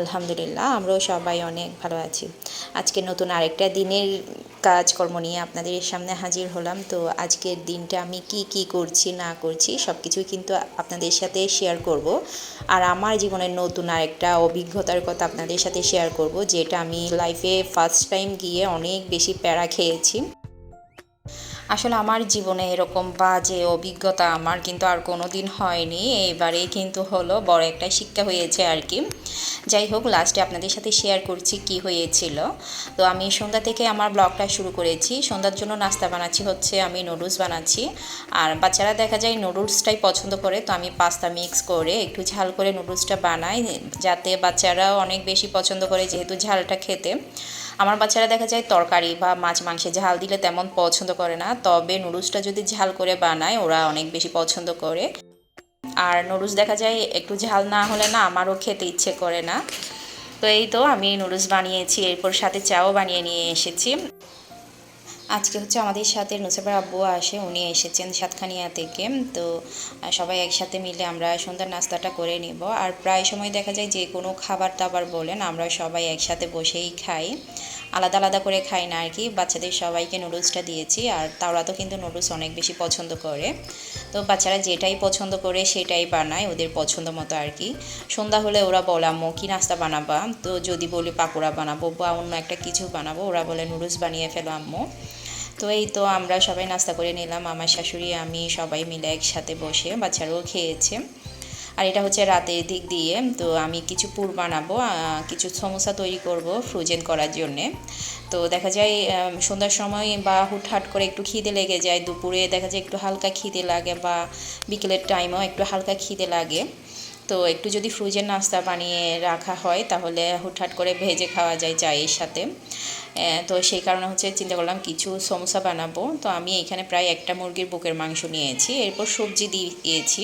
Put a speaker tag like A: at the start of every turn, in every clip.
A: আলহামদুলিল্লাহ, আমরাও সবাই অনেক ভালো আছি। আজকে নতুন আরেকটা দিনের কাজকর্ম নিয়ে আপনাদের সামনে হাজির হলাম। তো আজকের দিনটা আমি কি কি করছি, না করছি সব কিছুই কিন্তু আপনাদের সাথে শেয়ার করব। আর আমার জীবনের নতুন আরেকটা অভিজ্ঞতার কথা আপনাদের সাথে শেয়ার করব, যেটা আমি লাইফে ফার্স্ট টাইম গিয়ে অনেক বেশি প্যারা খেয়েছি। আসলে আমার জীবনে এরকম বাজে অভিজ্ঞতা আমার কিন্তু আর কোনো দিন হয়নি। এবারে কিন্তু হলো বড় একটা শিক্ষা হয়েছে আর কি। যাই হোক লাস্টে আপনাদের সাথে শেয়ার করছি কি হয়েছিল। তো আমি সন্ধ্যা থেকে আমার ব্লগটা শুরু করেছি। সন্ধ্যার জন্য নাস্তা বানাচ্ছি হচ্ছে, আমি নুডলস বানাচ্ছি। আর বাচ্চারা দেখা যায় নুডলসটাই পছন্দ করে, তো আমি পাস্তা মিক্স করে একটু ঝাল করে নুডলসটা বানাই, যাতে বাচ্চারাও অনেক বেশি পছন্দ করে যেহেতু ঝালটা খেতে। আমার বাচ্চারা দেখা যায় তরকারি বা মাছ মাংসে ঝাল দিলে তেমন পছন্দ করে না। তবে নুডলসটা যদি ঝাল করে বানায়, ওরা অনেক বেশি পছন্দ করে। আর নুডলস দেখা যায় একটু ঝাল না হলে না, আমারও খেতে ইচ্ছে করে না। তো এই তো আমি নুডলস বানিয়েছি, এরপর সাথে চাও বানিয়ে নিয়ে এসেছি। আজকে হচ্ছে আমাদের সাথে নুসেবার আব্বু আসে, উনি এসেছেন সাতখানিয়া থেকে। তো সবাই একসাথে মিলে আমরা সন্ধ্যার নাস্তাটা করে নিব। আর প্রায় সময় দেখা যায় যে কোনো খাবার দাবার বলেন, আমরা সবাই একসাথে বসেই খাই। আলাদা আলাদা করে খাই না আর কি, বাচ্চাদের সবাইকে নুডলসটা দিয়েছি। আর তারা তো কিন্তু নুডলস অনেক বেশি পছন্দ করে। তো বাচ্চারা যেটাই পছন্দ করে সেটাই বানায় ওদের পছন্দ মতো আর কি। সন্ধ্যা হলে ওরা বলে, আম্মু, কী নাস্তা বানাবা? তো যদি বলি পাকোড়া বানাবো বা অন্য একটা কিছু বানাবো। ওরা বলে, নুডলস বানিয়ে ফেলো, আম্মু। তো এই তো আমরা সবাই নাস্তা করে নিলাম, আমার শাশুড়ি, আমি সবাই মিলে একসাথে বসে বাচ্চারাও খেয়েছে। আর এটা হচ্ছে রাতের দিক দিয়ে, তো আমি কিছু পুর বানাবো কিছু সমোসা তৈরি করব ফ্রোজেন করার জন্যে। তো দেখা যায় সন্ধ্যার সময় বা হুটহাট করে একটু খিদে লেগে যায়, দুপুরে দেখা যায় একটু হালকা খিদে লাগে বা বিকেলের টাইমেও একটু হালকা খিদে লাগে। তো একটু যদি ফ্রোজেন নাস্তা বানিয়ে রাখা হয়, তাহলে হুটহাট করে ভেজে খাওয়া যায় চায়ের সাথে। তো সেই কারণে হচ্ছে চিন্তা করলাম কিছু সমোসা বানাবো। তো আমি এখানে প্রায় একটা মুরগির বুকের মাংস নিয়েছি। এরপর সবজি দিয়েছি।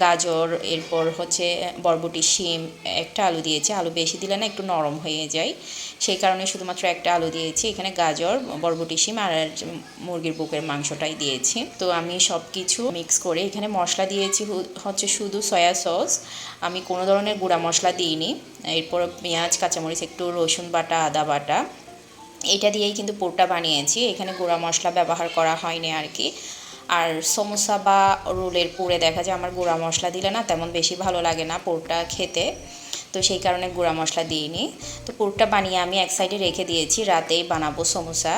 A: গাজর, এরপর হচ্ছে বরবটি, শিম, একটা আলু দিয়েছি। আলু বেশি দিলে না একটু নরম হয়ে যায়। সেই কারণে শুধুমাত্র একটা আলু দিয়েছি। এখানে গাজর, বরবটি, শিম আর মুরগির বুকের মাংসটাই দিয়েছি। তো আমি সব কিছু মিক্স করে এখানে মশলা দিয়েছি হচ্ছে শুধু সয়া সস। আমি কোনো ধরনের গুঁড়া মশলা দিইনি। এরপর পেঁয়াজ, কাঁচামরিচ, একটু রসুন বাটা, আদা বাটা। এটা দিয়েই কিন্তু পুরটা বানিয়েছি। এখানে গুঁড়া মশলা ব্যবহার করা হয়নি আর কি আর সমোসা বা রোলের পুরে দেখা যায় আমার গুঁড়া মশলা দিলে না তেমন বেশি ভালো লাগে না পুরটা খেতে। তো সেই কারণে গুঁড়া মশলা দিইনি। তো পুরটা বানিয়ে আমি এক সাইডে রেখে দিয়েছি, রাতেই বানাবো সমোসা।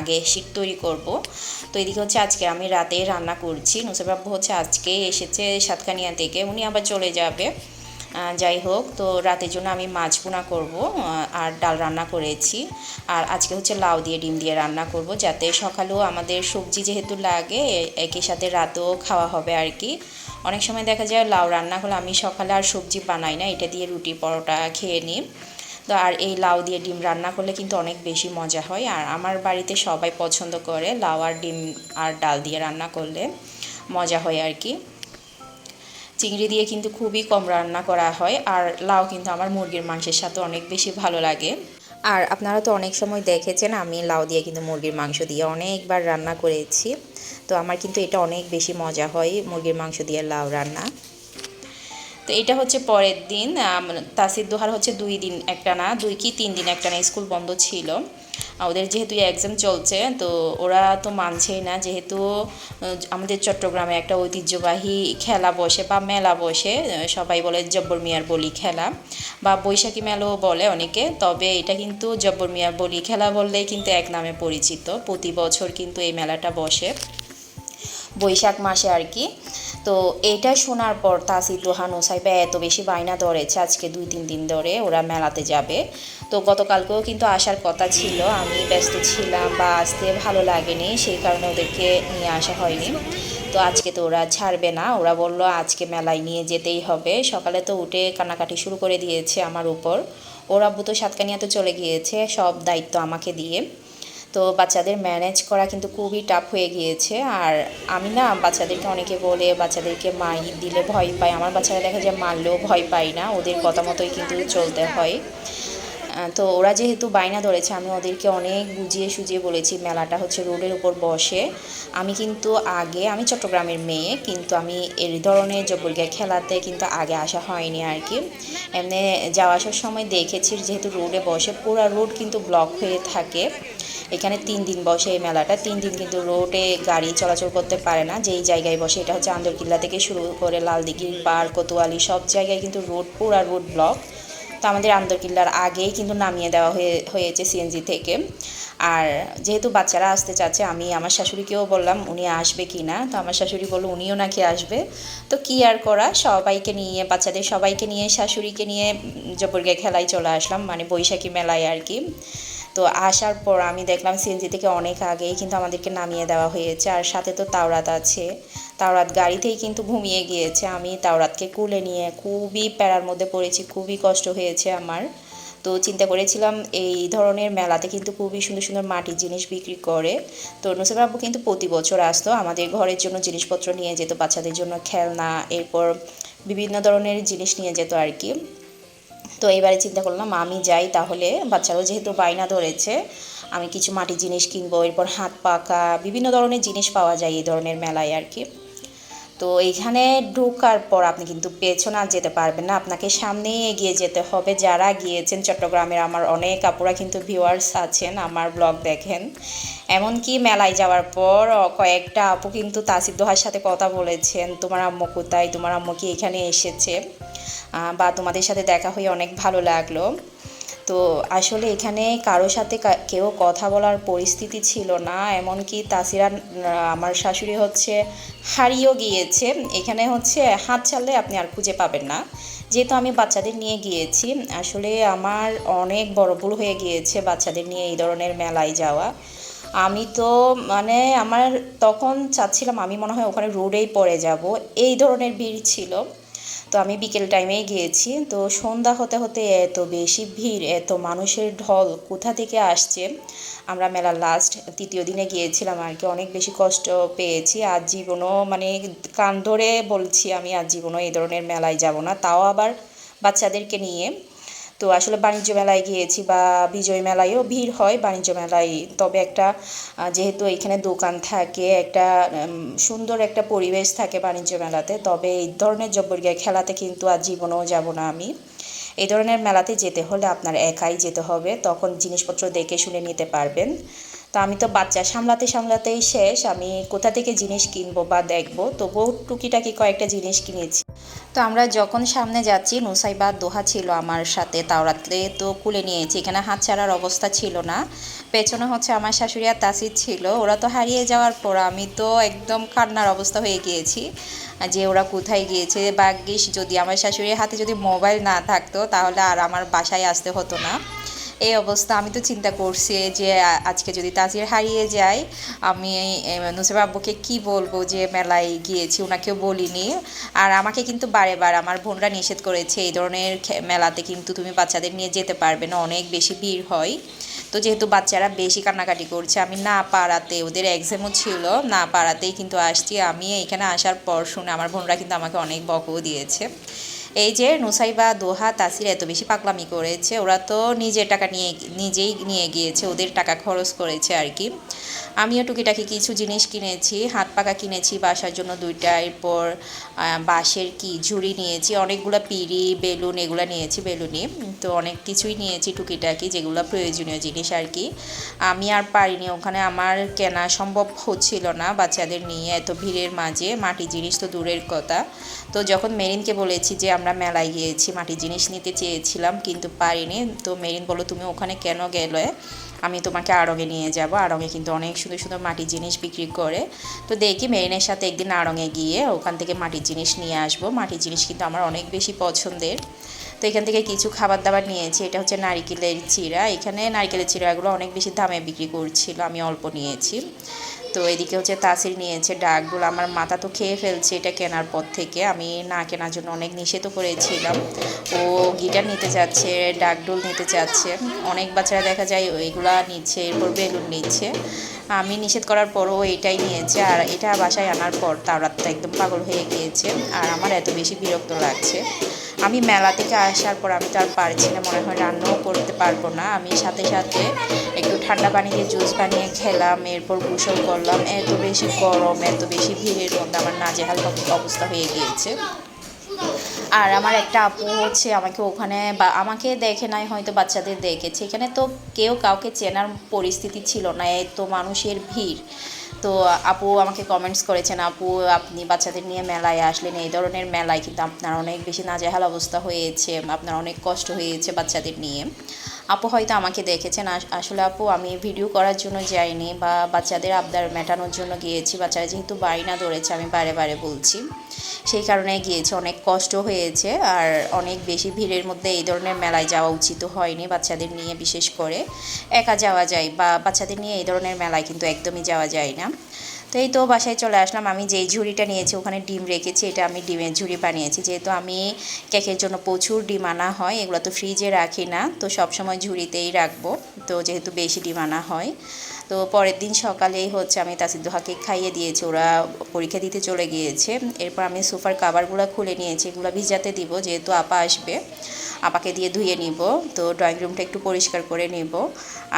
A: আগে শীত তৈরি করব। তো এদিকে হচ্ছে আজকে আমি রাতে রান্না করছি। নুসেবাবু হচ্ছে আজকে এসেছে সাতকানিয়া থেকে, উনি আবার চলে যাবে। যাই হোক, তো রাতের জন্য আমি মাছ বোনা করব আর ডাল রান্না করেছি। আর আজকে হচ্ছে লাউ দিয়ে ডিম দিয়ে রান্না করব, যাতে সকালেও আমাদের সবজি যেহেতু লাগে একই সাথে রাতেও খাওয়া হবে আর কি। অনেক সময় দেখা যায় লাউ রান্না হলে আমি সকালে আর সবজি বানাই না, এটা দিয়ে রুটি পরোটা খেয়ে নিই। তো আর এই লাউ দিয়ে ডিম রান্না করলে কিন্তু অনেক বেশি মজা হয়, আর আমার বাড়িতে সবাই পছন্দ করে লাউ আর ডিম আর ডাল দিয়ে রান্না করলে মজা হয় আর কি। চিংড়ি দিয়ে কিন্তু খুবই কম রান্না করা হয়, আর লাউ কিন্তু আমার মুরগির মাংসের সাথে অনেক বেশি ভালো লাগে। আর আপনারা তো অনেক সময় দেখেছেন, আমি লাউ দিয়ে কিন্তু মুরগির মাংস দিয়ে অনেকবার রান্না করেছি। তো আমার কিন্তু এটা অনেক বেশি মজা হয়, মুরগির মাংস দিয়ে লাউ রান্না। তো এটা হচ্ছে পরের দিন তাসির দোহার হচ্ছে দুই দিন একটা না দুই কি তিন দিন একটা না স্কুল বন্ধ ছিল। ওদের যেহেতু এক্সাম চলছে, তো ওরা তো মানছেই না। যেহেতু আমাদের চট্টগ্রামে একটা ঐতিহ্যবাহী খেলা বসে বা মেলা বসে সবাই বলে জব্বর মিয়ার বলি খেলা বা বৈশাখী মেলাও বলে অনেকে। তবে এটা কিন্তু জব্বর মিয়ার বলি খেলা বললেই কিন্তু এক নামে পরিচিত। প্রতি বছর কিন্তু এই মেলাটা বসে। বৈশাখ মাসে আর কি। তো এটা শোনার পর তাসি তোহা নোসাইবা এত বেশি বায়না ধরেছে আজকে দুই, তিন দিন ধরে ওরা মেলাতে যাবে। তো গতকালকেও কিন্তু আসার কথা ছিল, আমি ব্যস্ত ছিলাম বা আসতে ভালো লাগেনি, সেই কারণে ওদেরকে নিয়ে আসা হয়নি। তো আজকে তো ওরা ছাড়বে না, ওরা বলল আজকে মেলায় নিয়ে যেতেই হবে। সকালে তো উঠে কান্নাকাটি শুরু করে দিয়েছে আমার উপর। ওরা আব্বু তো সাতকানিয়াতে চলে গিয়েছে, সব দায়িত্ব আমাকে দিয়ে। তো বাচ্চাদের ম্যানেজ করা কিন্তু খুবই টাফ হয়ে গিয়েছে। আর আমি না বাচ্চাদেরকে অনেকে বলে, বাচ্চাদেরকে মাই দিলে ভয় পায়। আমার বাচ্চারা দেখা যায় মারলেও ভয় পায় না, ওদের কথা মতোই কিন্তু চলতে হয়। তো ওরা যেহেতু বায়না ধরেছে, আমি ওদেরকে অনেক বুঝিয়ে সুজিয়ে বলেছি, মেলাটা হচ্ছে রোডের উপর বসে। আমি কিন্তু আগে, আমি চট্টগ্রামের মেয়ে, কিন্তু আমি এই ধরনের জবরগা খেলাতে কিন্তু আগে আসা হয়নি আর কি। এমনি যাওয়া আসার সময় দেখেছি, যেহেতু রোডে বসে, পুরো রোড কিন্তু ব্লক হয়ে থাকে। এখানে তিন দিন বসে এই মেলাটা। তিন দিন কিন্তু রোডে গাড়ি চলাচল করতে পারে না। যেই জায়গায় বসে এটা হচ্ছে আন্দরকিল্লা থেকে শুরু করে লালদিঘির পার কোতোয়ালি সব জায়গায় কিন্তু রোড পুরা রোড ব্লক। তো আমাদের আন্দরকিল্লার আগেই কিন্তু নামিয়ে দেওয়া হয়ে, হয়েছে সিএনজি থেকে। আর যেহেতু বাচ্চারা আসতে চাচ্ছে, আমি আমার শাশুড়িকেও বললাম, উনি আসবে কি না? তো আমার শাশুড়ি বলল, উনিও নাকি আসবে? তো কি আর করা? সবাইকে নিয়ে, বাচ্চাদের সবাইকে নিয়ে, শাশুড়িকে নিয়ে জবরগে খেলায় চলে আসলাম। মানে বৈশাখী মেলায় আর কি। তো আসার পর আমি দেখলাম সিএনজি থেকে অনেক আগেই কিন্তু আমাদেরকে নামিয়ে দেওয়া হয়েছে। আর সাথে তো তাওরাত আছে। তাওরাত গাড়িতেই কিন্তু ঘুমিয়ে গিয়েছে। আমি তাওরাতকে কুলে নিয়ে খুবই প্যারার মধ্যে পড়েছি। খুবই কষ্ট হয়েছে আমার। তো চিন্তা করেছিলাম এই ধরনের মেলাতে কিন্তু খুবই সুন্দর সুন্দর মাটির জিনিস বিক্রি করে। তো নুসের আব্বু কিন্তু প্রতি বছর আসতো আমাদের ঘরের জন্য জিনিসপত্র নিয়ে যেত, বাচ্চাদের জন্য খেলনা, এরপর বিভিন্ন ধরনের জিনিস নিয়ে যেত আর কি। তো এবারে চিন্তা করলাম আমি যাই তাহলে। বাচ্চারাও যেহেতু বায়না ধরেছে, আমি কিছু মাটির জিনিস কিনবো, এরপর হাত পাকা, বিভিন্ন ধরনের জিনিস পাওয়া যায় এই ধরনের মেলায় আর কি। তো এইখানে ঢোকার পর আপনি কিন্তু পেছনে আর যেতে পারবেন না, আপনাকে সামনেই এগিয়ে যেতে হবে। যারা গিয়েছেন চট্টগ্রামের, আমার অনেক আপুরা কিন্তু ভিউয়ার্স আছেন, আমার ব্লগ দেখেন। এমনকি মেলায় যাওয়ার পর কয়েকটা আপু কিন্তু তাসির দোহার সাথে কথা বলেছেন, তোমার আম্মু কোথায়? তোমার আম্মু কি এখানে এসেছে? বা তোমাদের সাথে দেখা হয়ে অনেক ভালো লাগল। তো আসলে এখানে কারোর সাথে কেউ কথা বলার পরিস্থিতি ছিল না, এমনকি তাসিরা আমার শাশুড়ি হচ্ছে হারিয়েও গিয়েছে। এখানে হচ্ছে হাত ছাড়লে আপনি আর খুঁজে পাবেন না। যেহেতু আমি বাচ্চাদের নিয়ে গিয়েছি, আসলে আমার অনেক বড় ভুল হয়ে গিয়েছে বাচ্চাদের নিয়ে এই ধরনের মেলায় যাওয়া। আমি তো মানে আমার তখন চাচ্ছিলাম আমি মনে হয় ওখানে রোডেই পড়ে যাব, এই ধরনের ভিড় ছিল। তো আমি বিকেল টাইমে গিয়েছি। তো সন্ধ্যা হতে হতে এত বেশি ভিড়, এত মানুষের ঢল কোথা থেকে আসছে? আমরা মেলা লাস্ট তৃতীয় দিনে গিয়েছিলাম আর কি। অনেক বেশি কষ্ট পেয়েছি। আজ জীবনও মানে কান ধরে বলছি আমি আজ জীবনও এই ধরনের মেলায় যাব না। তাও আবার বাচ্চাদেরকে নিয়ে তো আসলে বাণিজ্য মেলায় গিয়েছি বা বিজয় মেলায়ও ভিড় হয় বাণিজ্য মেলায়। তবে একটা যেহেতু এখানে দোকান থাকে, একটা সুন্দর একটা পরিবেশ থাকে বাণিজ্য মেলাতে, তবে এই ধরনের জব্বরগিয়া খেলাতে কিন্তু আর জীবনেও যাব না আমি। এই ধরনের মেলাতে যেতে হলে আপনার একাই যেতে হবে, তখন জিনিসপত্র দেখে শুনে নিতে পারবেন। তো আমি তো বাচ্চা, সামলাতে সামলাতেই শেষ। আমি কোথা থেকে জিনিস কিনবো বা দেখব? তবুও টুকিটাকি কয়েকটা জিনিস কিনেছি। তো আমরা যখন সামনে যাচ্ছি, নুসাইবা দোহা ছিল আমার সাথে তাওরাতে তো কুলে নিয়েছি। এখানে হাত ছাড়ার অবস্থা ছিল না। পেছনে হচ্ছে আমার শাশুড়ি আর তাসির ছিল। ওরা তো হারিয়ে যাওয়ার পর আমি তো একদম কান্নার অবস্থা হয়ে গিয়েছি যে ওরা কোথায় গিয়েছে। ভাগ্যিস যদি আমার শাশুড়ির হাতে যদি মোবাইল না থাকতো, তাহলে আর আমার বাসায় আসতে হতো না। এই অবস্থা, আমি তো চিন্তা করছি যে আজকে যদি তাজির হারিয়ে যায় আমি নুসেব আব্বুকে কি বলব যে মেলায় গিয়েছি ওনাকেও বলিনি। আর আমাকে কিন্তু বারে বার আমার বোনরা নিষেধ করেছে, এই ধরনের মেলাতে কিন্তু তুমি বাচ্চাদের নিয়ে যেতে পারবে না, অনেক বেশি ভিড় হয়। তো যেহেতু বাচ্চারা বেশি কান্নাকাটি করছে, আমি না পাড়াতে ওদের এক্সামও ছিল, না পাড়াতেই কিন্তু আসছি। আমি এখানে আসার পর শুনে আমার বোনরা কিন্তু আমাকে অনেক বকও দিয়েছে। এই যে নুসাইবা দোহা, তাসির এত বেশি পাকলামি করেছে, ওরা তো নিজের টাকা নিয়ে, নিজেই নিয়ে গিয়েছে, ওদের টাকা খরচ করেছে আর কি। আমিও টুকিটাকি কিছু জিনিস কিনেছি, হাত পাকা কিনেছি বাসার জন্য দুইটা, এরপর বাঁশের কি ঝুড়ি নিয়েছি, অনেকগুলো পিড়ি, বেলুন এগুলো নিয়েছি, বেলুনি তো অনেক কিছুই নিয়েছি টুকিটাকি, যেগুলো প্রয়োজনীয় জিনিস আর কি। আমি আর পারিনি ওখানে, আমার কেনা সম্ভব হচ্ছিল না বাচ্চাদের নিয়ে, এত ভিড়ের মাঝে মাটি জিনিস তো দূরের কথা। তো যখন মেরিনকে বলেছি যে আমরা মেলায় গিয়েছি, মাটির জিনিস নিতে চেয়েছিলাম, কিন্তু পারিনি। তো মেরিন বলো তুমি ওখানে কেন গেলে? আমি তোমাকে আড়ঙে নিয়ে যাব। আড়ঙে কিন্তু অনেক সুন্দর সুন্দর মাটির জিনিস বিক্রি করে। তো দেখি মেরিনের সাথে একদিন আড়ঙে গিয়ে ওখান থেকে মাটির জিনিস নিয়ে আসব। মাটির জিনিস কিন্তু আমার অনেক বেশি পছন্দের। তো এখান থেকে কিছু খাবার দাবার নিয়েছি। এটা হচ্ছে নারিকেলের চিরা এখানে নারিকেলের চিরাগুলো অনেক বেশি দামে বিক্রি করছিল। আমি অল্প নিয়েছি। তো এদিকে হচ্ছে তাসির নিয়েছে ডাকগুলো। আমার মাথা তো খেয়ে ফেলছে এটা কেনার পর থেকে। আমি না কেনার জন্য অনেক নিষেধও করেছিলাম। ও গিটার নিতে যাচ্ছে, ডাকডোল নিতে চাচ্ছে অনেক বাচ্চারা দেখা যায় ওইগুলা নিচ্ছে, এরপর বেলুন নিচ্ছে। আমি নিষেধ করার পরও এটাই নিয়েছে। আর এটা বাসায় আনার পর তার রাতটা একদম পাগল হয়ে গিয়েছে। আর আমার এত বেশি বিরক্ত লাগছে। আমি মেলা থেকে আসার পর আমি তো আর পারছি না, মনে হয় রান্নাও করতে পারব না। আমি সাথে সাথে একটু ঠান্ডা পানি দিয়ে জুস বানিয়ে খেলাম, এরপর গোসল করলাম। এত বেশি গরম, এত বেশি ভিড়ের মধ্যে আমার নাজেহাল অবস্থা হয়ে গিয়েছে। আর আমার একটা আপু হচ্ছে আমাকে ওখানে বা আমাকে দেখে নাই, হয়তো বাচ্চাদের দেখেছে। এখানে তো কেউ কাউকে চেনার পরিস্থিতি ছিল না, এত মানুষের ভিড়। তো আপু আমাকে কমেন্টস করেছেন, আপু, আপনি বাচ্চাদের নিয়ে মেলায় আসলেন, এই ধরনের মেলায় কিন্তু আপনার অনেক বেশি নাজেহাল অবস্থা হয়েছে, আপনার অনেক কষ্ট হয়েছে বাচ্চাদের নিয়ে। আপু হয়তো আমাকে দেখেছেন। আস- আসলে আপু, আমি ভিডিও করার জন্য যাইনি বা বাচ্চাদের আবদার মেটানোর জন্য গিয়েছি। বাচ্চারা যেহেতু বায়না ধরেছে, আমি বারে বারে বলছি। সেই কারণে গিয়েছি, অনেক কষ্ট হয়েছে আর অনেক বেশি ভিড়ের মধ্যে এই ধরনের মেলায় যাওয়া উচিত হয়নি বাচ্চাদের নিয়ে বিশেষ করে। একা যাওয়া যায় বা বাচ্চাদের নিয়ে এই ধরনের মেলায় কিন্তু একদমই যাওয়া যায় না। তো এই তো বাসায় চলে আসলাম। আমি যেই ঝুড়িটা নিয়েছি, ওখানে ডিম রেখেছি। এটা আমি ডিমের ঝুড়ি বানিয়েছি। যেহেতু আমি কেকের জন্য প্রচুর ডিম আনা হয়, এগুলো তো ফ্রিজে রাখি না, তো সবসময় ঝুড়িতেই রাখব। তো যেহেতু বেশি ডিম আনা হয় তো পরের দিন সকালেই হচ্ছে আমি তাসিদ্দোহাকে খাইয়ে দিয়েছি। ওরা পরীক্ষা দিতে চলে গিয়েছে। এরপর আমি সোফার কাভারগুলো খুলে নিয়েছি। এগুলো ভিজাতে দিব, যেহেতু আপা আসবে। আপাকে দিয়ে ধুয়ে নিব। তো ড্রয়িং রুমটা একটু পরিষ্কার করে নিব।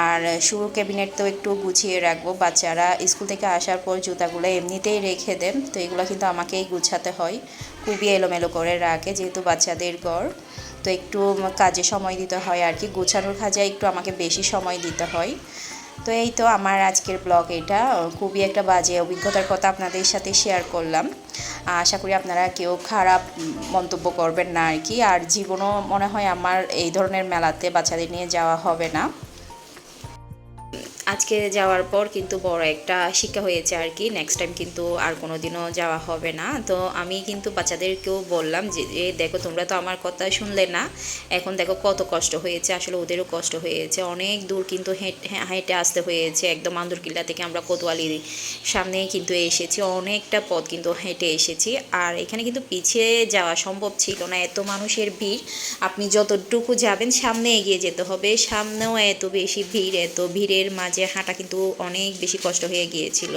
A: আর শুরু ক্যাবিনেট তো একটু গুছিয়ে রাখব। বাচ্চারা স্কুল থেকে আসার পর জুতাগুলো এমনিতেই রেখে দেন। তো এগুলো কিন্তু আমাকেই গুছাতে হয়। খুবই এলোমেলো করে রাখে, যেহেতু বাচ্চাদের গড় তো একটু কাজে সময় দিতে হয় আর কি। গোছানোর কাজে একটু আমাকে বেশি সময় দিতে হয়। তো এই তো আমার আজকের ব্লগ এটা। খুবই একটা বাজে অভিজ্ঞতার কথা আপনাদের সাথে শেয়ার করলাম। আশা করি আপনারা কেউ খারাপ মন্তব্য করবেন না আর কি। আর জীবনও মনে হয় আমার এই ধরনের মেলাতে বাচ্চাদের নিয়ে যাওয়া হবে না। আজকে যাওয়ার পর কিন্তু বড় একটা শিক্ষা হয়েছে আর কি। নেক্সট টাইম কিন্তু আর কোনো দিনও যাওয়া হবে না। তো আমি কিন্তু বাচ্চাদেরকেও বললাম যে দেখো, তোমরা তো আমার কথা শুনলে না। এখন দেখো কত কষ্ট হয়েছে। আসলে ওদেরও কষ্ট হয়েছে। অনেক দূর কিন্তু হেঁটে হেঁটে আসতে হয়েছে। একদম আন্দরকিল্লা থেকে আমরা কোতোয়ালির সামনে কিন্তু এসেছি। অনেকটা পথ কিন্তু হেঁটে এসেছি। আর এখানে কিন্তু পিছিয়ে যাওয়া সম্ভব ছিল না। এত মানুষের ভিড়। আপনি যতটুকু যাবেন, সামনে এগিয়ে যেতে হবে। সামনেও এত বেশি ভিড়, এত ভিড়ের মাঝে হাঁটা কিন্তু অনেক বেশি কষ্ট হয়ে গিয়েছিল,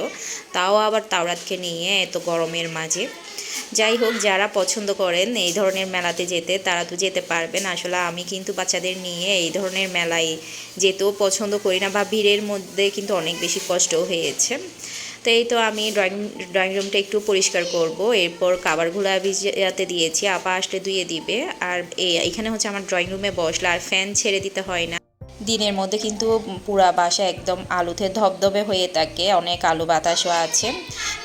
A: তাও আবার তাওরাতকে নিয়ে এত গরমের মাঝে। যাই হোক, যারা পছন্দ করেন এই ধরনের মেলাতে যেতে, তারা তো যেতে পারবেন। আসলে আমি কিন্তু বাচ্চাদের নিয়ে এই ধরনের মেলায় যেতেও পছন্দ করি না বা ভিড়ের মধ্যে কিন্তু অনেক বেশি কষ্ট হয়েছে। তো এই তো আমি ড্রয়িং ড্রয়িং রুমটা একটু পরিষ্কার করব। এরপর কাবার কাবারগুলো ভিজাতে দিয়েছি, আপা আসলে ধুয়ে দিবে। আর এখানে হচ্ছে আমার ড্রয়িং রুমে বসলে আর ফ্যান ছেড়ে দিতে হয় না। দিনের মধ্যে কিন্তু পুরা বাসা একদম আলুতে ধবধবে হয়ে থাকে, অনেক আলু বাতাসও আছে।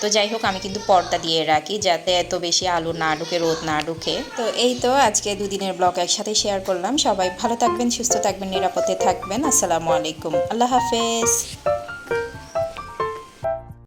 A: তো যাই হোক, আমি কিন্তু পর্দা দিয়ে রাখি যাতে এত বেশি আলু না ঢুকে, রোদ না ঢুকে। তো এই তো আজকে দুদিনের ব্লগ একসাথে শেয়ার করলাম। সবাই ভালো থাকবেন, সুস্থ থাকবেন, নিরাপদে থাকবেন। আসসালামু আলাইকুম। আল্লাহ হাফেজ।